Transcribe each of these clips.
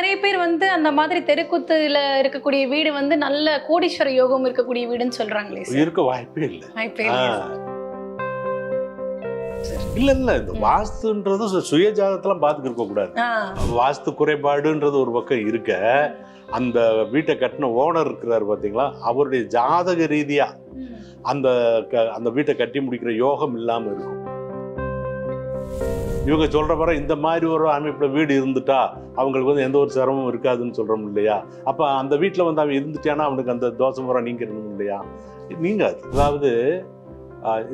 நிறைய பேர் வந்து அந்த மாதிரி தெருக்கூத்துல இருக்கக்கூடிய வீடு வந்து நல்ல கோடீஸ்வர யோகம் இருக்கக்கூடிய வீடுன்னு சொல்றாங்களே இருக்க வாய்ப்பே இல்லை. வாய்ப்பே? இல்ல இல்ல இந்த வாஸ்துன்றது சுய ஜாதகத்தெல்லாம் பார்த்துட்டு இருக்க கூடாது. வாஸ்து குறைபாடுன்றது ஒரு பக்கம் இருக்க அந்த வீட்டை கட்டின ஓனர் இருக்கிறாரு பாத்தீங்களா? அவருடைய ஜாதக ரீதியா அந்த அந்த வீட்டை கட்டி முடிக்கிற யோகம் இல்லாம இருக்கும். இவங்க சொல்கிற பிற இந்த மாதிரி ஒரு அமைப்பில் வீடு இருந்துட்டா அவங்களுக்கு வந்து எந்த ஒரு சிரமமும் இருக்காதுன்னு சொல்கிறோம் இல்லையா? அப்போ அந்த வீட்டில் வந்து அவன் இருந்துட்டானா அவனுக்கு அந்த தோசை முறை நீங்கிடணும் இல்லையா? நீங்காது அதாவது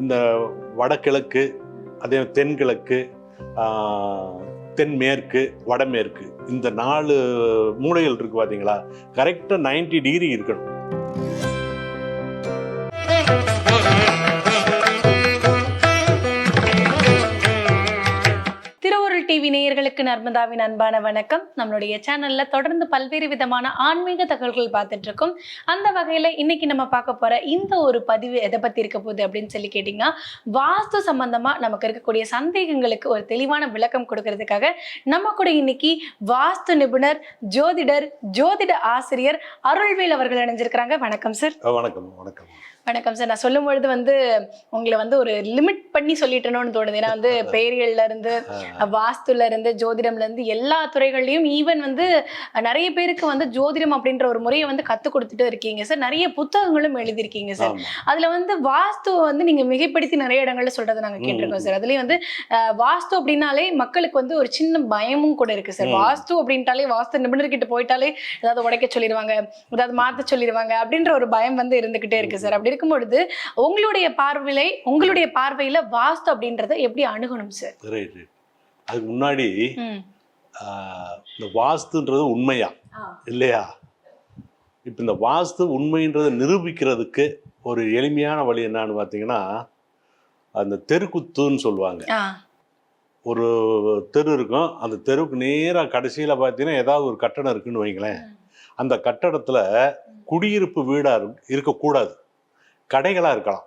இந்த வடகிழக்கு அதே தென்கிழக்கு தென்மேற்கு வடமேற்கு இந்த நாலு மூலைகள் இருக்குது பார்த்தீங்களா கரெக்டாக நைன்டி டிகிரி இருக்கணும். டிவி நேயர்களுக்கு நர்மதாவின் அன்பான வணக்கம். நம்மளுடைய சேனல்ல தொடர்ந்து பல்வேறு விதமான ஆன்மீக தகவல்கள் பார்த்துட்டு இருக்கோம். அந்த வகையில இன்னைக்கு நம்ம பார்க்க போற இந்த ஒரு பதிவு எதை பத்தி இருக்க போகுது அப்படின்னு சொல்லி கேட்டீங்கன்னா வாஸ்து சம்பந்தமா நமக்கு இருக்கக்கூடிய சந்தேகங்களுக்கு ஒரு தெளிவான விளக்கம் கொடுக்கறதுக்காக நம்ம கூட இன்னைக்கு வாஸ்து நிபுணர் ஜோதிடர் ஜோதிட ஆசிரியர் அருள்வேல் அவர்கள் இணைஞ்சிருக்கிறாங்க. வணக்கம் சார் வணக்கம் வணக்கம். வணக்கம் சார். நான் சொல்லும் பொழுது வந்து உங்களை வந்து ஒரு லிமிட் பண்ணி சொல்லிட்டேனோன்னு தோணுது. ஏன்னா வந்து பெயர்கள்ல இருந்து வாஸ்துல இருந்து ஜோதிடம்ல இருந்து எல்லா துறைகள்லயும் ஈவன் வந்து நிறைய பேருக்கு வந்து ஜோதிடம் அப்படின்ற ஒரு முறையை வந்து கத்து கொடுத்துட்டு இருக்கீங்க சார். நிறைய புத்தகங்களும் எழுதியிருக்கீங்க சார். அதுல வந்து வாஸ்து வந்து நீங்க மிகைப்படுத்தி நிறைய இடங்கள்ல சொல்றதை நாங்க கேட்டிருக்கோம் சார். அதுலயும் வந்து வாஸ்து அப்படின்னாலே மக்களுக்கு வந்து ஒரு சின்ன பயமும் கூட இருக்கு சார். வாஸ்து அப்படின்ட்டாலே வாஸ்து நிபுணர்கிட்ட போயிட்டாலே ஏதாவது உடைக்க சொல்லிடுவாங்க ஏதாவது மாத்த சொல்லிடுவாங்க அப்படின்ற ஒரு பயம் வந்து இருந்துகிட்டே இருக்கு சார். அப்படி இருக்கும் பொழுது உங்களுடைய பார்வையில உங்களுடைய பார்வையில வாஸ்து அப்படின்றத எப்படி அணுகணும் சார் அதுக்கு முன்னாடி இந்த வாஸ்துன்றது உண்மையா? இல்லையா? இப்போ இந்த வாஸ்து உண்மைன்றதை நிரூபிக்கிறதுக்கு ஒரு எளிமையான வழி என்னன்னு பார்த்தீங்கன்னா அந்த தெருக்குத்துன்னு சொல்லுவாங்க. ஒரு தெரு இருக்கும். அந்த தெருவுக்கு நேராக கடைசியில் பார்த்தீங்கன்னா ஏதாவது ஒரு கட்டடம் இருக்குன்னு வைங்களேன். அந்த கட்டடத்தில் குடியிருப்பு வீடாக இருக்கக்கூடாது. கடைகளாக இருக்கலாம்.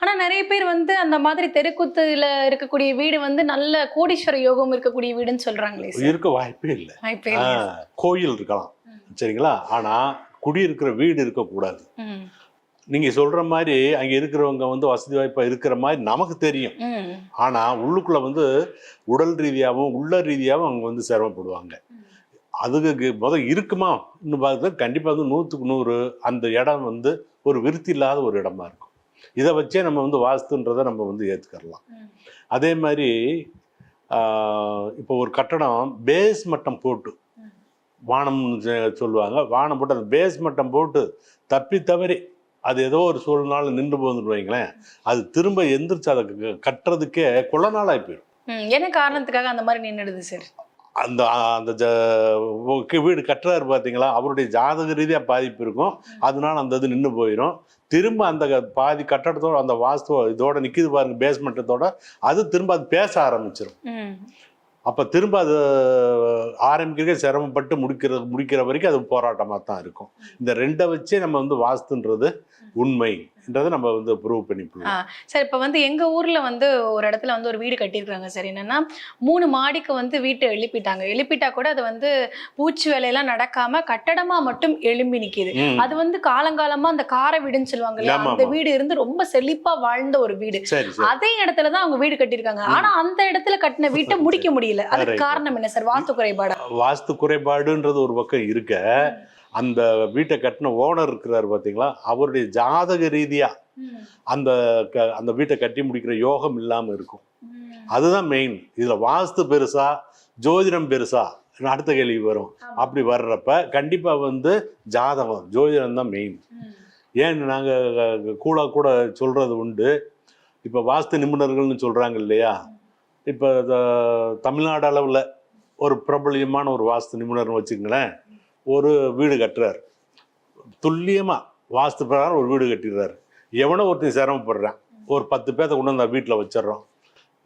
ஆனா நிறைய பேர் வந்து அந்த மாதிரி தெருக்கூத்துல இருக்கக்கூடிய வீடு வந்து நல்ல கோடீஸ்வர யோகம் இருக்கக்கூடிய வீடுன்னு சொல்றாங்களே இருக்க வாய்ப்பே இல்லை. வாய்ப்பே கோயில் இருக்கலாம். சரிங்களா? ஆனால் குடியிருக்கிற வீடு இருக்கக்கூடாது. ம். நீங்கள் சொல்கிற மாதிரி அங்கே இருக்கிறவங்க வந்து வசதி வாய்ப்பாக இருக்கிற மாதிரி நமக்கு தெரியும். ம். ஆனால் உள்ளுக்குள்ளே வந்து உடல் ரீதியாகவும் உள்ள ரீதியாகவும் அவங்க வந்து சிரமப்படுவாங்க. அதுக்கு முதல் இருக்குமா இன்னும் பார்த்தா கண்டிப்பாக வந்து நூற்றுக்கு நூறு அந்த இடம் வந்து ஒரு விருத்தி இல்லாத ஒரு இடமா இருக்கும் இதை வச்சே நம்ம வந்து வாஸ்துன்றதை நம்ம வந்து ஏற்றுக்கறலாம் ம். அதே மாதிரி இப்போ ஒரு கட்டடம் பேஸ் மட்டம் போட்டு. வானம்னு சொல்லுவாங்க வானம் போட்டு அந்த பேஸ் மட்டம் போட்டு தப்பி தவறி அது ஏதோ ஒரு சூழ்நாள் நின்று போகுதுன்னு வைங்களேன் அது திரும்ப எந்திரிச்சு அதை கட்டுறதுக்கே கொள்ள நாளாகி போயிடும். என்ன காரணத்துக்காக அந்த மாதிரி நின்னுடுது சார் அந்த அந்த ஜ வீடு கட்டுறாரு பார்த்தீங்களா அவருடைய ஜாதக ரீதியாக பாதிப்பு இருக்கும். அதனால அந்த இது நின்று போயிடும் திரும்ப அந்த பாதி கட்டடத்தோட அந்த வாஸ்து இதோட நிற்கிது பாருங்க பேஸ்மெண்ட்டத்தோட அது திரும்ப அது பேச ஆரம்பிச்சிடும். அப்போ திரும்ப அது ஆரம்பிக்கிறதுக்கு சிரமப்பட்டு முடிக்கிறது முடிக்கிற வரைக்கும் அது போராட்டமாக தான் இருக்கும். இந்த ரெண்டை வச்சே நம்ம வந்து வாஸ்துன்றது உண்மைன்றதை நம்ம வந்து ப்ரூவ் பண்ணிக்கலாம் சார் இப்போ வந்து எங்க ஊர்ல வந்து ஒரு இடத்துல வந்து ஒரு வீடு கட்டியிருக்காங்க. சார் என்னன்னா மூணு மாடிக்கு வந்து வீட்டை எழுப்பிட்டாங்க. எழுப்பிட்டா கூட அது வந்து பூச்சி வேலையெல்லாம் நடக்காம கட்டடமா மட்டும் எழும்பி நிக்குது. ம், அது வந்து காலங்காலமா அந்த கார வீடுன்னு சொல்லுவாங்க இல்லையா? அந்த. வீடு இருந்து ரொம்ப செழிப்பா வாழ்ந்த ஒரு வீடு. அதே இடத்துல தான் அவங்க வீடு கட்டியிருக்காங்க. ம். ஆனா அந்த இடத்துல கட்டின வீட்டை முடிக்க முடியல. அதுக்கு. காரணம் என்ன சார்? வாஸ்து குறைபாடா? வாஸ்து குறைபாடுன்றது ஒரு பக்கம் இருக்க. அந்த வீட்டை கட்டின ஓனர் இருக்கிறாரு பார்த்தீங்களா? அவருடைய ஜாதக ரீதியா அந்த க- அந்த வீட்டை கட்டி முடிக்கிற யோகம் இல்லாமல் இருக்கும். அதுதான் மெயின் இதில் வாஸ்து பெருசா ஜோதிடம் பெருசா அடுத்த கேள்வி வரும். அப்படி வர்றப்ப கண்டிப்பாக வந்து ஜாதகம் ஜோதிடம் தான் மெயின் ஏன் நாங்கள் கூட கூட சொல்கிறது உண்டு. இப்போ வாஸ்து நிபுணர்கள்னு சொல்கிறாங்க இல்லையா? இப்போ தமிழ்நாடு அளவில் ஒரு பிரபலியமான ஒரு வாஸ்து நிபுணர்னு வச்சுங்களேன் ஒரு வீடு கட்டுறாரு. துல்லியமாக வாஸ்து பிரகாரம் ஒரு வீடு கட்டிடுறாரு. எவனோ ஒருத்தன் சிரமப்படுறான். ஒரு பத்து பேர்த்த கொண்டு வந்து வீட்டில் வச்சிடுறோம்.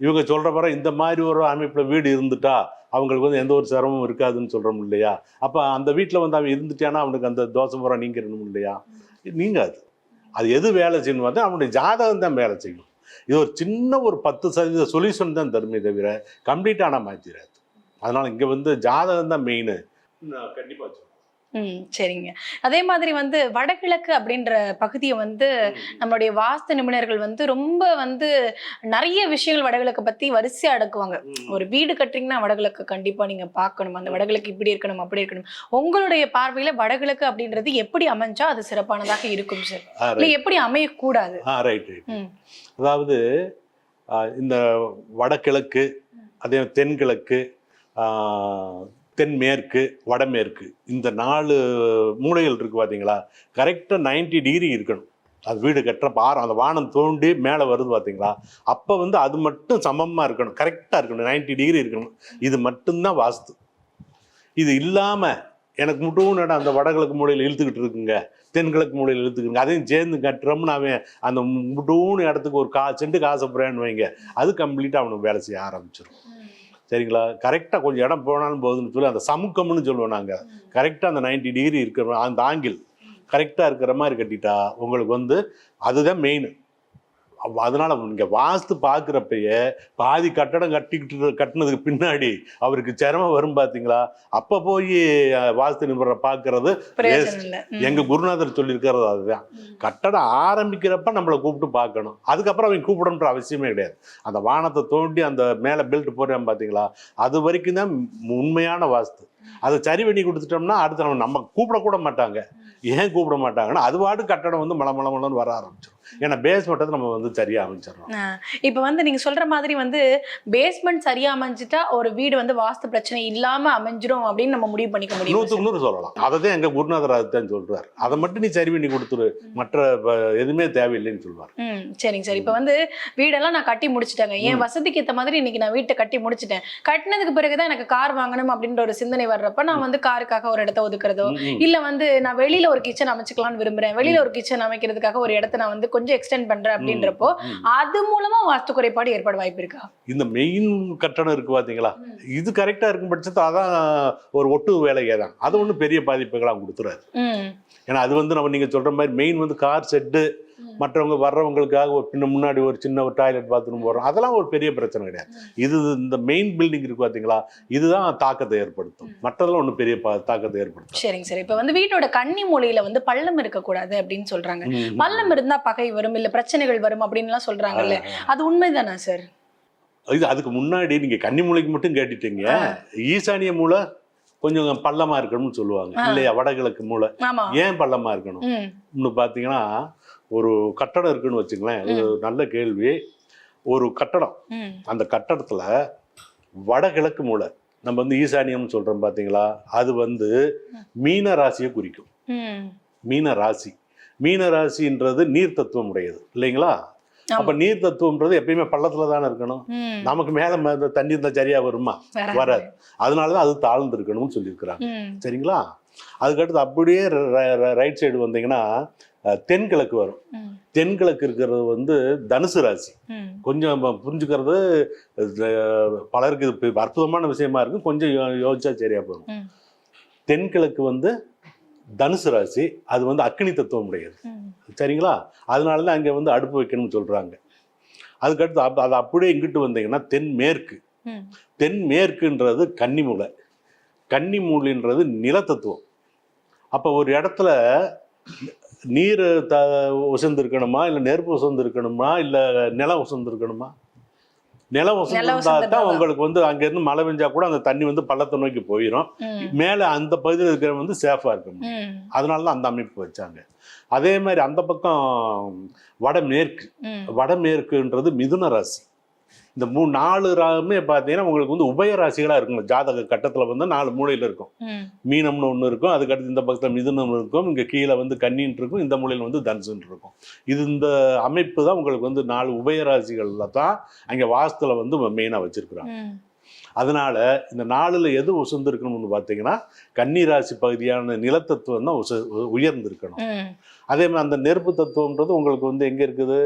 இவங்க சொல்கிற பிற இந்த மாதிரி ஒரு அமைப்பில் வீடு இருந்துட்டா அவங்களுக்கு வந்து எந்த ஒரு சிரமமும் இருக்காதுன்னு சொல்கிறோம் இல்லையா? அப்போ அந்த வீட்டில் வந்து அவன் இருந்துட்டானா அவனுக்கு அந்த தோசை முறை நீங்கிடணும் இல்லையா? நீங்காது. அது எது வேலை செய்யணும் பார்த்தா அவனுடைய ஜாதகம் தான் வேலை செய்யும். இது ஒரு சின்ன ஒரு பத்து சதவீத சொல்யூஷன் தான் தருமே தவிர கம்ப்ளீட்டான மாற்றிடாது அதனால் இங்கே வந்து ஜாதகம் தான் மெயின் கண்டிப்பாக ம் சரிங்க. அதே மாதிரி வந்து வடகிழக்கு அப்படின்ற பகுதியை வந்து நம்மளுடைய வாஸ்து நிபுணர்கள் வந்து ரொம்ப வந்து நிறைய விஷயங்கள் வடகிழக்கு பத்தி வரிசையா அடக்குவாங்க. ஒரு வீடு கட்டுறீங்கன்னா வடகிழக்கு கண்டிப்பா நீங்க பார்க்கணும். அந்த வடகிழக்கு இப்படி இருக்கணும் அப்படி இருக்கணும். உங்களுடைய பார்வையில வடகிழக்கு அப்படின்றது எப்படி அமைஞ்சா அது சிறப்பானதாக இருக்கும் சார் இல்ல. எப்படி அமையக்கூடாது. அதாவது இந்த வடகிழக்கு அதே தென்கிழக்கு தென்மேற்கு வடமேற்கு இந்த நாலு மூலைகள் இருக்கு பார்த்தீங்களா கரெக்டாக 90 டிகிரி இருக்கணும். அது வீடு கட்டுற பாரம் அந்த வானம் தோண்டி மேலே வருது பார்த்தீங்களா அப்போ வந்து அது மட்டும் சமமாக இருக்கணும். கரெக்டாக இருக்கணும். 90 டிகிரி இருக்கணும். இது மட்டும்தான் வாஸ்து. இது இல்லாமல் எனக்கு முட்டும் இடம் அந்த வடகிழக்கு மூலையில் இழுத்துக்கிட்டு இருக்குங்க? தென்கிழக்கு மூலையில் இழுத்துக்கிங்க அதையும் சேர்ந்து கட்டுறோம்னு அவன் அந்த முட்டூன்னு இடத்துக்கு ஒரு கா சென்ட்டுக்கு ஆசைப்படுறேன்னு வைங்க. அது கம்ப்ளீட்டாக அவனுக்கு வேலை செய்ய ஆரம்பிச்சிடும் சரிங்களா? கரெக்டாக கொஞ்சம் இடம் போனாலும் போதுன்னு சொல்லி அந்த சமுக்கம்னு சொல்லுவோம் நாங்கள் கரெக்டாக அந்த 90 டிகிரி இருக்கிற அந்த ஆங்கிள் கரெக்டாக இருக்கிற மாதிரி கட்டிட்டா உங்களுக்கு வந்து அதுதான் மெயின் அதனால நீங்க வாஸ்து பார்க்குறப்பயே பாதி கட்டடம் கட்டிக்கிட்டு கட்டினதுக்கு பின்னாடி அவருக்கு சிரமம் வரும் பார்த்தீங்களா அப்போ போய் வாஸ்து நிபுணரை பார்க்கறது பிரயோஜனம் இல்ல. ம். எங்க குருநாதர் சொல்லியிருக்கிறது அதுதான். கட்டடம் ஆரம்பிக்கிறப்ப நம்மளை கூப்பிட்டு பார்க்கணும். அதுக்கப்புறம் அவங்க கூப்பிடணுன்ற அவசியமே கிடையாது. அந்த வானத்தை தோண்டி அந்த மேலே பெல்ட் போடுறான் பார்த்தீங்களா அது வரைக்கும் தான் உண்மையான வாஸ்து. அதை சரி பண்ணி கொடுத்துட்டோம்னா அடுத்து நம்ம கூப்பிடக்கூட மாட்டாங்க. ஏன் கூப்பிட மாட்டாங்கன்னா அது பாட்டு கட்டடம் வந்து மல மல மலன்னு வர ஆரம்பிச்சிடும் ஏன்னா பேஸ் மட்டத்தை நம்ம வந்து சரியாக அமைச்சிடறோம். இப்ப வந்து நீங்க சொல்ற மாதிரி வந்து பேஸ்மெண்ட் சரியா அமைஞ்சிட்டா ஒரு வீடு வந்து வாஸ்து பிரச்சனை இல்லாம அமைஞ்சிரும் அப்படின்னு நம்ம முடிவு பண்ணிக்க முடியும் நூற்றுக்கு நூறு சொல்லலாம். அதை தான் எங்கள் குருநாதர் அதுதான் சொல்றாரு. அதை மட்டும் நீ சரி பண்ணி கொடுத்துரு. மற்ற எதுவுமே தேவையில்லைன்னு சொல்லுவார் ம் சரிங்க சார். இப்போ வந்து வீடெல்லாம் நான் கட்டி முடிச்சிட்டேங்க. என் வசதிக்கு ஏற்ற மாதிரி இன்னைக்கு நான் வீட்டை கட்டி முடிச்சிட்டேன். கட்டினதுக்கு பிறகுதான் எனக்கு கார் வாங்கணும் அப்படின்ற ஒரு சிந்தனை வர்றப்ப நான் வந்து காருக்காக ஒரு இடத்த ஒதுக்குறதோ இல்ல வந்து நான் வெளியில ஒரு கிச்சன் அமைச்சுக்கலாம்னு விரும்புறேன். வெளியில ஒரு கிச்சன் அமைக்கிறதுக்காக ஒரு இடத்த நான் வந்து கொஞ்சம் எக்ஸ்டெண்ட் பண்றேன் அப்படின்றப்போ. அது மூலமா வாஸ்து குறைபாடு ஏற்பட வாய்ப்பு இருக்கா? இந்த மெயின் கட்டணம் இருக்கு பாத்தீங்களா? இது கரெக்டா இருக்கும் பட்சத்தை அதான் ஒரு ஒட்டு வேலையே தான். அது ஒன்றும் பெரிய பாதிப்புகளாக கொடுத்துறாரு ம். ஏன்னா அது வந்து நம்ம நீங்க சொல்ற மாதிரி மெயின் வந்து கார் செட்டு மற்றவங்க வர்றவங்களுக்காக ஒரு பின்ன முன்னாடி ஒரு சின்ன ஒரு டாய்லெட் பாத்ரூம் போடுறோம் அதெல்லாம் ஒரு பெரிய பிரச்சனை கிடையாது. இது இந்த மெயின் பில்டிங் இருக்கு பாத்தீங்களா? இதுதான் தாக்கத்தை ஏற்படுத்தும். மற்றதெல்லாம் ஒன்றும் பெரிய தாக்கத்தை ஏற்படுத்தும் சரிங்க சார். இப்போ வந்து வீட்டோட கன்னி மூலையில வந்து பள்ளம் இருக்கக்கூடாது அப்படின்னு சொல்றாங்க. பள்ளம் இருந்தா பகை வரும் இல்ல பிரச்சனைகள் வரும் அப்படின்லாம் சொல்றாங்கல்ல. அது உண்மைதானா சார்? இது அதுக்கு முன்னாடி நீங்க கன்னிமூலைக்கு மட்டும் கேட்டுட்டீங்க. ஈசானிய மூலை கொஞ்சம் பள்ளமா இருக்கணும்னு சொல்லுவாங்க. இல்லையா? வடகிழக்கு மூலை ஆமா. ஏன் பள்ளமா இருக்கணும்? இன்னும் பார்த்தீங்கன்னா ஒரு கட்டடம் இருக்குன்னு வச்சுங்களேன் இது நல்ல கேள்வி. ஒரு கட்டடம். அந்த கட்டடத்துல வடகிழக்கு மூலை நம்ம வந்து ஈசானியம்னு சொல்றோம் பாத்தீங்களா? அது வந்து மீன ராசியை குறிக்கும். மீன ராசி. மீன ராசின்றது நீர் தத்துவம் உடையது இல்லைங்களா. அப்ப நீர் தத்துவம்ன்றது எப்பயுமே பள்ளத்துல தானே இருக்கணும். நமக்கு மேல தண்ணி இருந்தா சரியா வருமா? வராது. அதனாலதான் அது தாழ்ந்து இருக்கணும்னு சொல்லியிருக்கிறாங்க சரிங்களா? அதுக்கடுத்து அப்படியே ரைட் சைடு வந்தீங்கன்னா தென்கிழக்கு வரும். தென்கிழக்கு இருக்கிறது வந்து தனுசு ராசி. கொஞ்சம் புரிஞ்சுக்கிறது பலருக்கு இது அற்புதமான விஷயமா இருக்கும் கொஞ்சம் யோசிச்சா சரியா போகும். தென்கிழக்கு வந்து தனுசு ராசி. அது வந்து அக்னி தத்துவம் உடையது சரிங்களா? அதனால தான் அங்கே வந்து அடுப்பு வைக்கணும்னு சொல்றாங்க. அதுக்கடுத்து அப் அது அப்படியே இங்கிட்டு வந்தீங்கன்னா தென்மேற்கு தென்மேற்குன்றது கன்னிமூலை கன்னிமூலைன்றது நிலத்தத்துவம். அப்போ ஒரு இடத்துல நீர் த உசந்து இருக்கணுமா இல்லை நெருப்பு உசந்து இருக்கணுமா இல்லை நிலம் உசந்து இருக்கணுமா நிலம் உசந்து தான். உங்களுக்கு வந்து அங்கேருந்து மழை பெஞ்சா கூட அந்த தண்ணி வந்து பள்ளத்தை நோக்கி போயிடும் மேலே அந்த பகுதியில் இருக்கிறவங்க வந்து சேஃபாக இருக்க முடியும். ம். அதனால தான் அந்த அமைப்பு வச்சாங்க. அதே மாதிரி அந்த பக்கம் வடமேற்கு. வடமேற்குன்றது மிதுன ராசி. இந்த மூணு நாலு ராமே பார்த்தீங்கன்னா உங்களுக்கு வந்து உபய ராசிகளாக இருக்கும் ஜாதக கட்டத்தில் வந்து நாலு மூலையில் இருக்கும். மீனம்னு ஒன்று இருக்கும். அதுக்கடுத்து இந்த பக்கத்தில் மிதுனம் இருக்கும். இங்கே கீழே வந்து கன்னின்னு இருக்கும். இந்த மூலையில் வந்து தனுசுன்னு இருக்கும். இது இந்த அமைப்பு தான் உங்களுக்கு வந்து நாலு உபய ராசிகளில் தான் அங்கே வாஸ்துல வந்து மெயினாக வச்சிருக்கிறாங்க. அதனால இந்த நாலுல எது உசந்து இருக்கணும்னு பார்த்தீங்கன்னா கன்னி ராசி பகுதியான நிலத்தத்துவம் தான் உச உயர்ந்து இருக்கணும் ம். அதே மாதிரி அந்த நெருப்பு தத்துவம்ன்றது உங்களுக்கு வந்து எங்கே இருக்குது?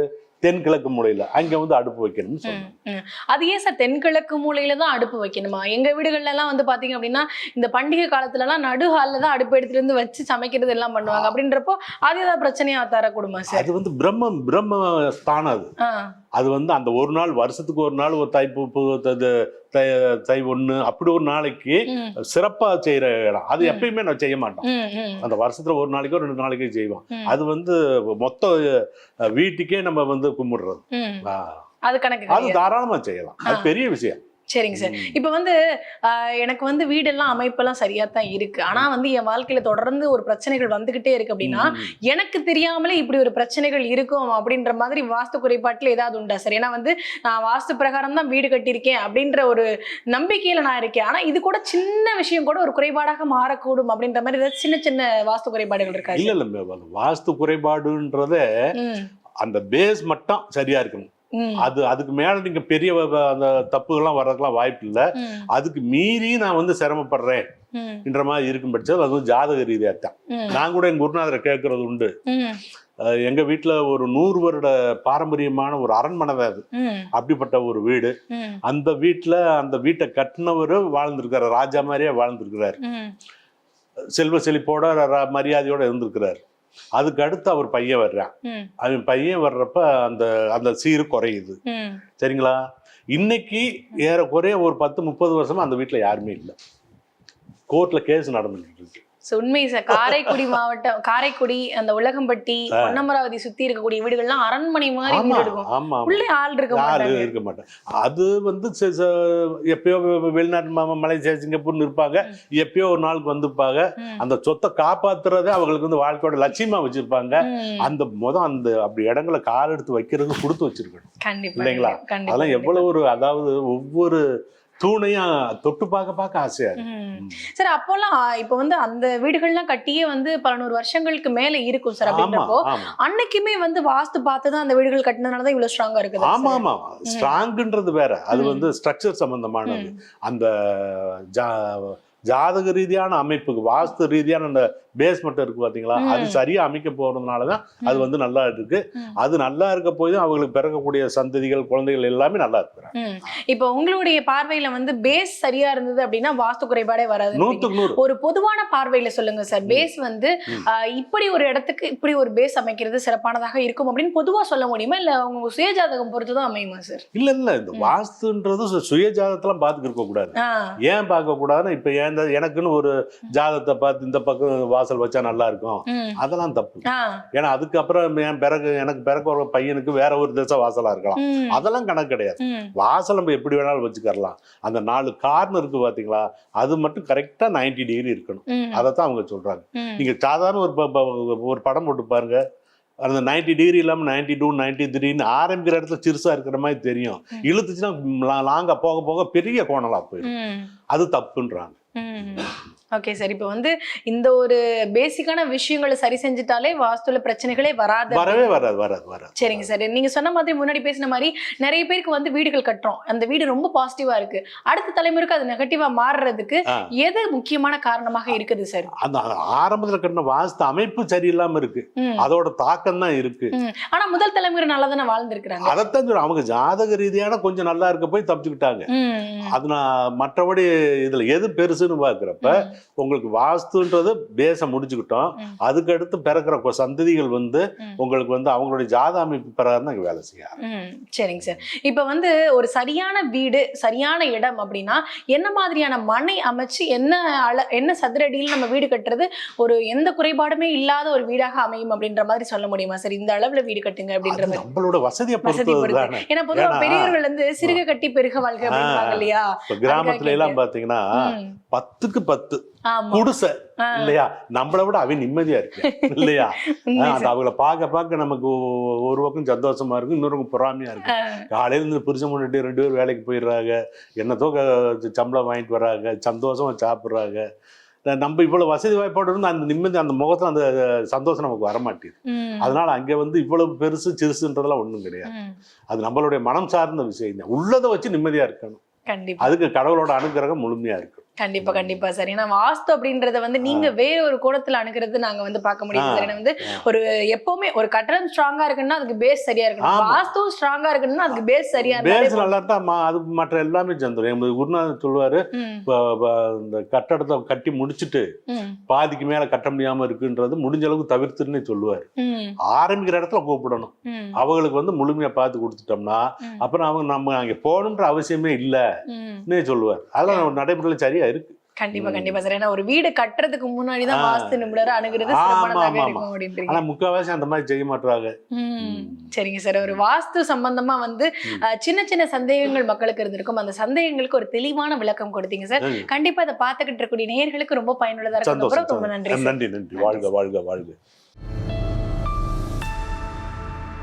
தென்கிழக்கு மூலையில். அங்கே வந்து அடுப்பு வைக்கணும்னு ம். அது ஏன் சார் தென்கிழக்கு மூலையில தான் அடுப்பு வைக்கணுமா? எங்க வீடுகள்ல எல்லாம் வந்து பாத்தீங்க அப்படின்னா இந்த பண்டிகை காலத்துல எல்லாம் நடு ஹால்ல தான் அடுப்பு எடுத்துட்டு வந்து வச்சு சமைக்கிறது எல்லாம் பண்ணுவாங்க. அப்படின்றப்போ அது ஏதாவது பிரச்சனையா தரக்கூடுமா சார்? அது வந்து பிரம்மம் பிரம்ம ஸ்தானம் அது அது வந்து அந்த ஒரு நாள் வருஷத்துக்கு ஒரு நாள் ஒரு தைப்பூப்பு த- தை ஒண்ணு அப்படி ஒரு நாளைக்கு ம், சிறப்பா செய்யற இடம். அது. எப்பயுமே நான் செய்ய மாட்டோம் அந்த வருஷத்துல ஒரு நாளைக்கோ ரெண்டு நாளைக்கோ செய்வோம் அது வந்து மொத்த வீட்டுக்கே நம்ம வந்து கும்பிடுறது. அது கணக்கு அது கிடையாது. தாராளமா செய்யலாம். அது. பெரிய விஷயம். சரிங்க சார். இப்ப வந்து எனக்கு வந்து வீடெல்லாம் அமைப்பெல்லாம் சரியா தான் இருக்கு. ஆனா வந்து என் வாழ்க்கையில தொடர்ந்து ஒரு பிரச்சனைகள் வந்துகிட்டே இருக்கு அப்படின்னா. எனக்கு தெரியாமலே இப்படி ஒரு பிரச்சனைகள் இருக்கும் அப்படின்ற மாதிரி வாஸ்து குறைபாட்டுல ஏதாவது உண்டா சார்? ஏன்னா வந்து நான் வாஸ்து பிரகாரம் தான் வீடு கட்டியிருக்கேன் அப்படின்ற ஒரு நம்பிக்கையில நான் இருக்கேன். ஆனா இது கூட சின்ன விஷயம் கூட ஒரு குறைபாடாக மாறக்கூடும் அப்படின்ற மாதிரி ஏதாவது சின்ன சின்ன வாஸ்து குறைபாடுகள் இருக்கா இல்ல இல்ல வாஸ்து குறைபாடுன்றத அந்த பேஸ் மட்டும் சரியா இருக்கணும். அது அதுக்கு மேல நீங்க பெரிய அந்த தப்புகள்லாம் வர்றதுக்கெல்லாம் வாய்ப்பு இல்ல. அதுக்கு மீறி நான் வந்து சிரமப்படுறேன் என்ற மாதிரி இருக்கும் பட்சத்தில் அது வந்து ஜாதக ரீதியா தான் நான் கூட எங்க குருநாதரை கேட்கறது உண்டு. எங்க வீட்டுல ஒரு நூறு வருட பாரம்பரியமான ஒரு அரண்மனை தான் அது அப்படிப்பட்ட ஒரு வீடு. அந்த வீட்டுல அந்த வீட்டை கட்டினவர் வாழ்ந்திருக்காரு ராஜா மாதிரியே வாழ்ந்திருக்கிறாரு. செல்வ செழிப்போட மரியாதையோட இருந்திருக்கிறாரு. அதுக்கு அடுத்து அவர் பையன் வர்றான். அவன் பையன் வர்றப்ப அந்த அந்த சீரு குறையுது. சரிங்களா? இன்னைக்கு ஏறக்குறைய ஒரு பத்து முப்பது வருஷமா அந்த வீட்டுல யாருமே இல்லை. கோர்ட்ல கேஸ் நடந்துட்டு இருக்கு. உண்மை சார் காரைக்குடி மாவட்டம் காரைக்குடி அந்த உலகம்பட்டி பொன்னமராவதி சுத்தி இருக்கக்கூடிய வீடுகள்லாம் அரண்மனை மாதிரி இருக்கும். உள்ளே ஆள் இருக்க மாட்டாங்க. இருக்க மாட்டேன் அது வந்து எப்பயோ வெளிநாட்டு மலேசியா சிங்கப்பூர்னு இருப்பாங்க. எப்பயோ ஒரு நாளுக்கு வந்திருப்பாங்க ம். அந்த சொத்தை காப்பாத்துறதே அவங்களுக்கு வந்து வாழ்க்கையோட லட்சியமா வச்சிருப்பாங்க. அந்த முத அந்த அப்படி இடங்களை கால் எடுத்து வைக்கிறது கொடுத்து வச்சிருக்கணும். இல்லைங்களா? அதெல்லாம் எவ்வளவு ஒரு அதாவது ஒவ்வொரு தூணையும் தொட்டு பார்க்க பார்க்க ஆசையா. சார் அப்போல்லாம் இப்ப வந்து அந்த வீடுகள்லாம் கட்டியே வந்து பல நூறு வருஷங்களுக்கு மேல இருக்கும் சார் அப்படின்றப்போ அன்னைக்குமே வந்து வாஸ்து பார்த்து தான் அந்த வீடுகள் கட்டினதுனால தான் இவ்வளவு ஸ்ட்ராங்கா இருக்குது ஆமா ஆமா ஸ்ட்ராங்ன்றது வேற. அது. வந்து ஸ்ட்ரக்சர் சம்பந்தமானது. அந்த ஜா- ஜாதக ரீதியான அமைப்புக்கு வாஸ்து ரீதியான அந்த பேஸ்மெண்ட் இருக்கு பாத்தீங்களா? அது. சரியா அமைக்க போறதுனால தான் அது வந்து நல்லா இருக்கு. அது நல்லா இருக்க போய் தான் அவங்களுக்கு பிறக்கக்கூடிய சந்ததிகள் குழந்தைகள் எல்லாமே நல்லா இருக்கிறாங்க. இப்போ உங்களுடைய பார்வையில வந்து பேஸ் சரியா இருந்தது அப்படின்னா வாஸ்து குறைபாடே வராது நூத்துக்கு நூறு. ஒரு பொதுவான பார்வையில சொல்லுங்க சார். பேஸ் வந்து இப்படி ஒரு இடத்துக்கு இப்படி ஒரு பேஸ் அமைக்கிறது சிறப்பானதாக இருக்கும் அப்படின்னு பொதுவா சொல்ல முடியுமா? இல்ல உங்க சுயஜாதகம் பொறுத்து தான் அமையுமா சார்? இல்ல இல்ல. இந்த. வாஸ்துன்றது சு- சுய ஜாதகத்தெல்லாம் பார்த்துட்டு இருக்க கூடாது ஏன் பார்க்க கூடாதுன்னா இப்ப ஏன் இந்த- எனக்குன்னு ஒரு ஜாதகத்தை பார்த்து இந்த பக்கம் வாசல் வச்சா நல்லா இருக்கும். அதெல்லாம் தப்பு ஏன்னா அதுக்கப்புறம் என் பிறகு எனக்கு பிறக்க ஒரு பையனுக்கு வேற ஒரு திசை வாசலா இருக்கலாம். அதெல்லாம் கணக்கு கிடையாது. வாசல் நம்ம எப்படி வேணாலும் வச்சுக்கறலாம் அந்த நாலு கார்னர் இருக்கு பாத்தீங்களா அது மட்டும் கரெக்டா 90 டிகிரி இருக்கணும். அதைத்தான் அவங்க சொல்றாங்க. நீங்க சாதாரண ஒரு படம் போட்டு பாருங்க அந்த 90 டிகிரி இல்லாம 92 டூ நைன்டி த்ரீன்னு ஆரம்பிக்கிற இடத்துல சிறுசா இருக்கிற மாதிரி தெரியும். இழுத்துச்சுன்னா லாங்கா போக போக பெரிய கோணலா போயிடும். அது தப்புன்றாங்க ஓகே சார் இப்போ வந்து இந்த ஒரு பேசிக்கான விஷயங்களை சரி செஞ்சுட்டாலே வாஸ்துல பிரச்சனைகளே வராது வரவே வராது வராது வராது. சரிங்க சார் நீங்க சொன்ன மாதிரி முன்னாடி பேசின மாதிரி நிறைய பேருக்கு வந்து வீடுகள் கட்டுறோம். அந்த வீடு ரொம்ப பாசிட்டிவா இருக்கு. அடுத்த தலைமுறைக்கு அது நெகட்டிவா மாறுறதுக்கு. எது முக்கியமான காரணமாக இருக்குது சார் அந்த ஆரம்பத்துல கட்டின வாஸ்து அமைப்பு சரியில்லாம இருக்கு. அதோட தாக்கம் தான் இருக்கு. ஆனா முதல் தலைமுறை நல்லா தானே வாழ்ந்திருக்கிறாங்க? அதைத்தான் அவங்க ஜாதக ரீதியான கொஞ்சம் நல்லா இருக்க போய் தப்பிச்சுக்கிட்டாங்க. அது நான் மற்றபடி இதுல எது பெருசுன்னு பாக்குறப்ப. உங்களுக்கு வாஸ்துன்றது பேச முடிச்சுக்கிட்டோம். ம். அதுக்கு அடுத்து பிறக்கிற சந்ததிகள் வந்து. உங்களுக்கு வந்து அவங்களுடைய ஜாத அமைப்பு பிரகாரம் தான் வேலை செய்யும் ம். சரிங்க சார். இப்போ வந்து ஒரு சரியான வீடு சரியான இடம் அப்படின்னா என்ன மாதிரியான மனை அமைச்சு என்ன அள என்ன சதுரடியில் நம்ம வீடு கட்டுறது? ஒரு எந்த குறைபாடுமே இல்லாத ஒரு வீடாக அமையும் அப்படின்ற மாதிரி சொல்ல முடியுமா சார்? இந்த அளவுல வீடு கட்டுங்க அப்படின்ற மாதிரி. நம்மளோட வசதியை வசதி பொறுத்து. ஏன்னா பொதுவா ஏன்னா- பெரியவர்கள் வந்து சிறுக கட்டி பெருக வாழ்க அப்படின்றாங்க இல்லையா? கிராமத்துல எல்லாம் பாத்தீங்கன்னா. பத்துக்கு பத்து. குடிசை. இல்லையா? நம்மளை விட அவன் நிம்மதியா இருக்கு. இல்லையா? அது. அவங்கள பார்க்க பார்க்க நமக்கு ஒரு பக்கம் சந்தோஷமா இருக்கு இன்னொரு பக்கம் பொறாமையா இருக்கு. காலையில இருந்து புருஷன் முன்னாடி ரெண்டு பேரும் வேலைக்கு போயிடுறாங்க. என்னத்தோ சம்பளம் வாங்கிட்டு வர்றாங்க சந்தோஷமா சாப்பிடுறாங்க. நம்ம இவ்வளவு வசதி வாய்ப்பாடு இருந்து அந்த நிம்மதி அந்த முகத்துல அந்த சந்தோஷம் நமக்கு வரமாட்டேங்குது ம். அதனால அங்க வந்து இவ்வளவு பெருசு சிறுசுன்றதெல்லாம் ஒண்ணும் கிடையாது. அது நம்மளுடைய மனம் சார்ந்த விஷயம். தான் உள்ளதை வச்சு நிம்மதியா இருக்கணும். அதுக்கு கடவுளோட அனுகிரகம் முழுமையா இருக்கு கண்டிப்பா கண்டிப்பா சார். ஏன்னா வாஸ்து அப்படின்றத வந்து நீங்க வேற ஒரு கோணத்துல அணுகிறது நாங்க வந்து பார்க்க முடியுது சார். ஏன்னா வந்து ஒரு எப்பவுமே ஒரு கட்டடம் ஸ்ட்ராங்கா இருக்குன்னா அதுக்கு பேஸ் சரியா இருக்கணும். வாஸ்துவும் ஸ்ட்ராங்கா இருக்குன்னா அதுக்கு பேஸ் சரியா பேஸ் நல்லா இருந்தா அது மற்ற எல்லாமே சேர்ந்துடும் எங்களுக்கு குருநாதர் சொல்லுவாரு இந்த கட்டடத்தை கட்டி முடிச்சுட்டு பாதிக்கு மேல கட்ட முடியாம இருக்குன்றது முடிஞ்ச அளவுக்கு தவிர்த்துன்னு சொல்லுவார். ஆரம்பிக்கிற இடத்துல கூப்பிடணும். அவங்களுக்கு வந்து முழுமையா பார்த்து கொடுத்துட்டோம்னா. அப்புறம் அவங்க நம்ம அங்க போகணுன்ற அவசியமே இல்லைன்னே. சொல்லுவார். அதெல்லாம் நடைமுறையில சரியா இருக்கு. கண்டிப்பா கண்டிப்பா சார். ஏன்னா ஒரு வீடு கட்டுறதுக்கு முன்னாடிதான் ஆ. வாஸ்து நிபுணர் அணுகிறது ஆமா, இருக்கும் அப்படின்றீங்க ஆனா அந்த மாதிரி செய்ய மாட்டாங்க. சரிங்க சார். ஒரு வாஸ்து சம்பந்தமா வந்து சின்ன சின்ன சந்தேகங்கள் மக்களுக்கு இருந்திருக்கும். அந்த சந்தேகங்களுக்கு ஒரு தெளிவான விளக்கம் கொடுத்தீங்க சார். கண்டிப்பா அதை பார்த்துக்கிட்டு இருக்கக்கூடிய நேயர்களுக்கு ரொம்ப பயனுள்ளதா இருக்கும். ரொம்ப நன்றி நன்றி நன்றி. வாழ்க வாழ்க வாழ்க.